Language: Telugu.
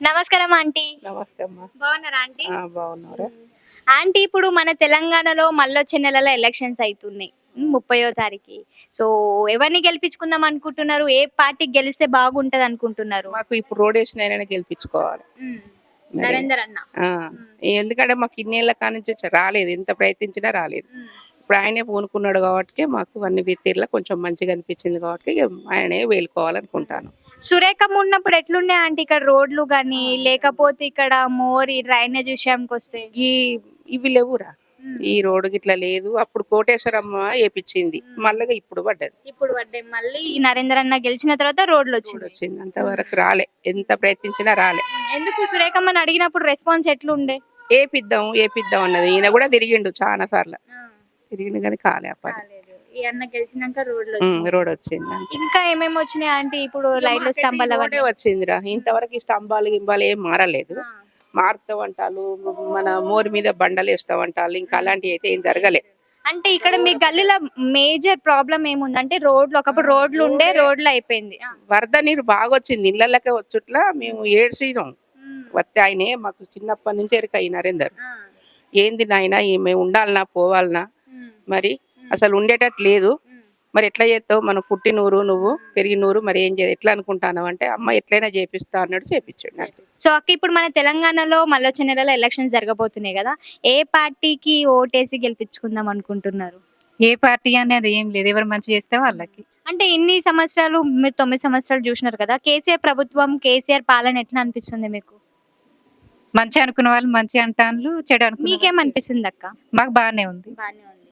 నమస్కారం ఆంటీ. నమస్తే అమ్మా. బాగున్నారా ఆంటీ? ఆ, బాగున్నారా? ఆంటీ ఇప్పుడు మన తెలంగాణలో మళ్ళొచ్చే నెలలో ఎలక్షన్స్ అవుతున్నాయి ముప్పయో తారీఖు. సో ఎవరిని గెలిపించుకుందాం అనుకుంటున్నారు? ఏ పార్టీ గెలిస్తే బాగుంటది అనుకుంటున్నారు? మాకు ఇప్పుడు రోడ్ వేసిన గెలిపించుకోవాలి. నరేందర్ అన్న. ఎందుకంటే మాకు ఇన్నేళ్ళ కానించి వచ్చి రాలేదు. ఎంత ప్రయత్నించినా రాలేదు. ఇప్పుడు ఆయనే పూనుకున్నాడు కాబట్టి మాకు అన్ని విత్తీర్లో కొంచెం మంచిగా అనిపించింది కాబట్టి ఇక ఆయననే వేలుకోవాలనుకుంటాను. సురేఖం ఉన్నప్పుడు ఎట్లుండే ఆంటీ ఇక్కడ రోడ్లు కానీ లేకపోతే ఇక్కడ మోరి డ్రైనేజ్ విషయంకి వస్తే? ఈ ఇవి లేవురా. ఈ రోడ్డు గిట్లా లేదు. అప్పుడు కోటేశ్వరమ్మ వేపించింది మళ్ళీ ఇప్పుడు పడ్డది. ఇప్పుడు పడ్డాయి మళ్ళీ ఈ నరేందర్ అన్న గెలిచిన తర్వాత రోడ్లు రోడ్ వచ్చింది. వచ్చింది. అంతవరకు రాలే. ఎంత ప్రయత్నించినా రాలే. ఎందుకు సురేఖమ్మని అడిగినప్పుడు రెస్పాన్స్ ఎట్లుండే? ఏపిద్దాం ఏపిద్దాం అన్నది. ఈయన కూడా తిరిగిండు చాలా సార్లు తిరిగిండు కానీ కాలే అప్పటి. ఈ అన్న గెలిచినాక రోడ్లు వచ్చినాయి. రోడ్ వచ్చింది. ఇంకా ఏమేమి వచ్చినాయి ఆంటీ? ఇప్పుడు లైట్లు మాకైతే స్తంభాలు రోడ్డే వచ్చిందిరా. ఇంతవరకు ఈ స్తంభాలు గింబాలు ఏం మారలేదు. మారుతామంటాలు మన మోరు మీద బండలు వేస్తామంటారు ఇంకా అలాంటివి అయితే ఏం జరగలే. అంటే ఇక్కడ మీ గల్లీలో మేజర్ ప్రాబ్లం ఏముంది? అంటే రోడ్లు ఒకప్పుడు రోడ్లు ఉండే రోడ్లు. అయిపోయింది. వరద నీరు బాగా వచ్చింది. ఇళ్ళకే వచ్చుట్లా మేము ఏడ్చినాం. వస్తే ఆయనే మాకు చిన్నప్పటి నుంచి ఎరక నరేందర్. ఏంది నాయన మేము ఉండాలనా పోవాలనా. మరి అసలు ఉండేటట్టు లేదు. మరి ఎట్లా చేస్తావు? మనం పుట్టినూరు నువ్వు పెరిగినూరు మరి ఏం చే ఎట్లా అనుకుంటాను అంటే అమ్మ ఎట్లయినా చేపిస్తా అన్నాడు చేపించాడు. సో అక్క ఇప్పుడు మన తెలంగాణలో మళ్ళీ వచ్చే నెలలో ఎలక్షన్స్ జరగబోతున్నాయి కదా ఏ పార్టీకి ఓటేసి గెలిపించుకుందాం అనుకుంటున్నారు? ఏ పార్టీ అనేది ఏం లేదు. ఎవరు మంచి చేస్తే వాళ్ళకి. అంటే ఇన్ని సంవత్సరాలు మీరు తొమ్మిది సంవత్సరాలు చూసినారు కదా కేసీఆర్ ప్రభుత్వం కేసీఆర్ పాలన ఎట్లా అనిపిస్తుంది మీకు? మంచి అనుకున్న వాళ్ళు మంచి అంటాను చెడు అనుకున్న. మీకేమనిపిస్తుంది అక్క? మాకు బాగానే ఉంది. బానే ఉంది.